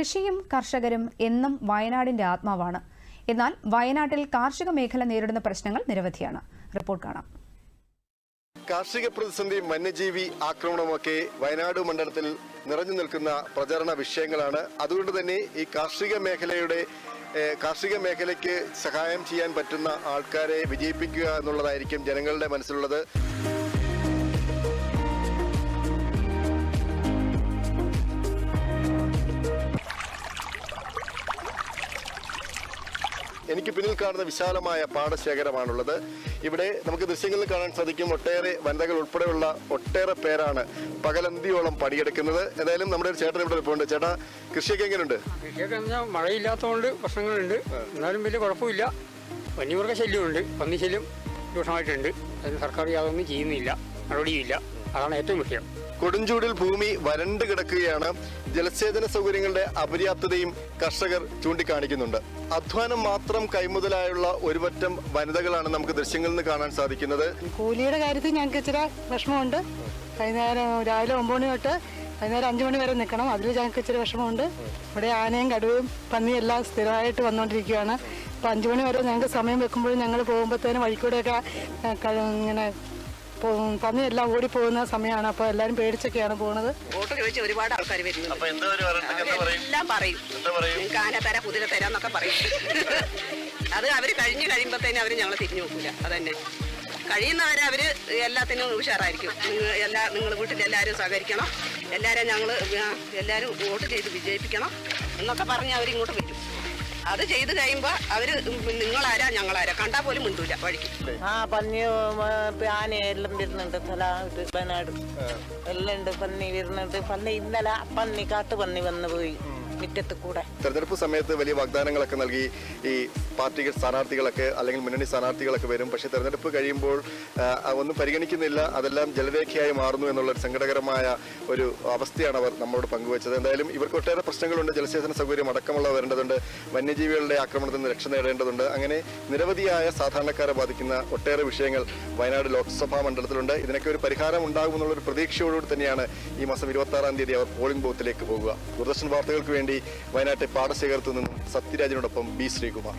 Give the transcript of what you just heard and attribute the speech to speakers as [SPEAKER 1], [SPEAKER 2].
[SPEAKER 1] കൃഷിയും കർഷകരും എന്നും വയനാടിന്റെ ആത്മാവാണ്. എന്നാൽ വയനാട്ടിൽ കാർഷിക മേഖല നേരിടുന്ന പ്രശ്നങ്ങൾ നിരവധിയാണ്. റിപ്പോർട്ട് കാണാം.
[SPEAKER 2] കാർഷിക പ്രതിസന്ധി വന്യജീവി ആക്രമണമൊക്കെ വയനാട് മണ്ഡലത്തിൽ നിറഞ്ഞു നിൽക്കുന്ന പ്രചരണ വിഷയങ്ങളാണ്. അതുകൊണ്ട് തന്നെ ഈ കാർഷിക മേഖലയുടെ കാർഷിക മേഖലയ്ക്ക് സഹായം ചെയ്യാൻ പറ്റുന്ന ആൾക്കാരെ വിജയിപ്പിക്കുക എന്നുള്ളതായിരിക്കും ജനങ്ങളുടെ മനസ്സിലുള്ളത്. എനിക്ക് പിന്നിൽ കാണുന്ന വിശാലമായ പാടശേഖരമാണുള്ളത്. ഇവിടെ നമുക്ക് ദൃശ്യങ്ങളിൽ കാണാൻ സാധിക്കും ഒട്ടേറെ വനിതകൾ ഉൾപ്പെടെയുള്ള ഒട്ടേറെ പേരാണ് പകലന്തിയോളം പണിയെടുക്കുന്നത്. എന്തായാലും നമ്മുടെ ഒരു ചേട്ടൻ ഇവിടെ ഇപ്പോൾ ചേട്ടാ കൃഷിയൊക്കെ എങ്ങനെയുണ്ട്?
[SPEAKER 3] കൃഷിയൊക്കെ എന്നാൽ മഴയില്ലാത്തതുകൊണ്ട് പ്രശ്നങ്ങളുണ്ട്. എന്നാലും വലിയ കുഴപ്പമില്ല. വന്യമൃഗ ശല്യമുണ്ട്. പന്നി ശല്യം രൂക്ഷമായിട്ടുണ്ട്. അതിന് സർക്കാർ യാതൊന്നും ചെയ്യുന്നില്ല. നടപടിയില്ല അതാണ് ഏറ്റവും മുഖ്യം
[SPEAKER 2] കൊടുംചൂടിൽ ഭൂമി വരണ്ടു കിടക്കുകയാണ്. ജലസേചന സൗകര്യങ്ങളുടെ അപര്യാപ്തതയും കർഷകർ ചൂണ്ടിക്കാണിക്കുന്നുണ്ട്. അധ്വാനം മാത്രം കൈമുതലായുള്ള ഒരുപറ്റം വനിതകളാണ് നമുക്ക് ദൃശ്യങ്ങളിൽ നിന്ന് കാണാൻ സാധിക്കുന്നത്.
[SPEAKER 4] കൂലിയുടെ കാര്യത്തിൽ ഞങ്ങൾക്ക് ഇച്ചിരി വിഷമമുണ്ട്. വൈകുന്നേരം രാവിലെ ഒമ്പത് മണി തൊട്ട് വൈകുന്നേരം അഞ്ചു മണി വരെ നിൽക്കണം. അതിൽ ഞങ്ങൾക്ക് ഇച്ചിരി വിഷമമുണ്ട്. ഇവിടെ ആനയും കടുവയും പന്നിയും എല്ലാം സ്ഥിരമായിട്ട് വന്നുകൊണ്ടിരിക്കുകയാണ്. അപ്പോൾ അഞ്ച് മണി വരെ ഞങ്ങൾക്ക് സമയം വെക്കുമ്പോഴും ഞങ്ങൾ പോകുമ്പോഴത്തേനും വഴിക്കൂടെയൊക്കെ ഇങ്ങനെ പന്നിയെല്ലാം ഓടിപ്പോകുന്ന സമയമാണ്. അപ്പോൾ എല്ലാരും പേടിച്ചൊക്കെയാണ് പോകുന്നത്
[SPEAKER 5] വോട്ട് ചോദിച്ച് ഒരുപാട് ആൾക്കാർ വരുന്നുണ്ട്. എല്ലാം പറയും? നിങ്ങൾക്ക് ആന തരാം കുതിര തരാം എന്നൊക്കെ പറയും. അത് അവർ കഴിഞ്ഞ് കഴിയുമ്പോഴത്തേനും അവർ ഞങ്ങളെ തിരിഞ്ഞു നോക്കൂല. അതന്നെ. കഴിയുന്നവരെ അവർ എല്ലാത്തിനും ഉഷാറായിരിക്കും. നിങ്ങൾ എല്ലാ നിങ്ങൾ വീട്ടിൽ എല്ലാവരും സഹകരിക്കണം. എല്ലാവരും ഞങ്ങൾ എല്ലാവരും വോട്ട് ചെയ്ത് വിജയിപ്പിക്കണം എന്നൊക്കെ പറഞ്ഞ് അവരിങ്ങോട്ട് വരും. അത് ചെയ്ത് കഴിയുമ്പോ അവർ നിങ്ങളാരാ ഞങ്ങളാരാ? കണ്ടാ പോലും മിണ്ടൂല വഴിക്ക്.
[SPEAKER 6] ആ പന്നി ആന എല്ലാം വരുന്നുണ്ട്. തല ഇത് വയനാട് എല്ലാം ഉണ്ട് പന്നി വരുന്നുണ്ട്. പന്നി ഇന്നലെ പന്നി കാട്ടു പന്നി വന്നു പോയി. മുറ്റത്ത് കൂടെ
[SPEAKER 2] തെരഞ്ഞെടുപ്പ് സമയത്ത് വലിയ വാഗ്ദാനങ്ങളൊക്കെ നൽകി ഈ പാർട്ടികൾ സ്ഥാനാർത്ഥികളൊക്കെ അല്ലെങ്കിൽ മുന്നണി സ്ഥാനാർത്ഥികളൊക്കെ വരും. പക്ഷേ തെരഞ്ഞെടുപ്പ് കഴിയുമ്പോൾ ഒന്നും പരിഗണിക്കുന്നില്ല. അതെല്ലാം ജലരേഖയായി മാറുന്നു എന്നുള്ള ഒരു സങ്കടകരമായ ഒരു അവസ്ഥയാണ് അവർ നമ്മളോട് പങ്കുവച്ചത്. എന്തായാലും ഇവർക്ക് ഒട്ടേറെ പ്രശ്നങ്ങളുണ്ട്. ജലസേചന സൗകര്യം അടക്കമുള്ള വരേണ്ടതുണ്ട്. വന്യജീവികളുടെ ആക്രമണത്തിൽ നിന്ന് രക്ഷ നേടേണ്ടതുണ്ട്. അങ്ങനെ നിരവധിയായ സാധാരണക്കാരെ ബാധിക്കുന്ന ഒട്ടേറെ വിഷയങ്ങൾ വയനാട് ലോക്സഭാ മണ്ഡലത്തിലുണ്ട്. ഇതിനൊക്കെ ഒരു പരിഹാരം ഉണ്ടാകുമെന്നുള്ള ഒരു പ്രതീക്ഷയോടുകൂടി തന്നെയാണ് ഈ മാസം ഇരുപത്തി ആറാം തീയതി അവർ പോളിംഗ് ബൂത്തിലേക്ക് പോകുക. ദൂരദർശൻ വാർത്തകൾക്ക് വേണ്ടി വയനാട്ടെ പാടശേഖരത്തു നിന്നും സത്യരാജിനോടൊപ്പം ബി ശ്രീകുമാർ.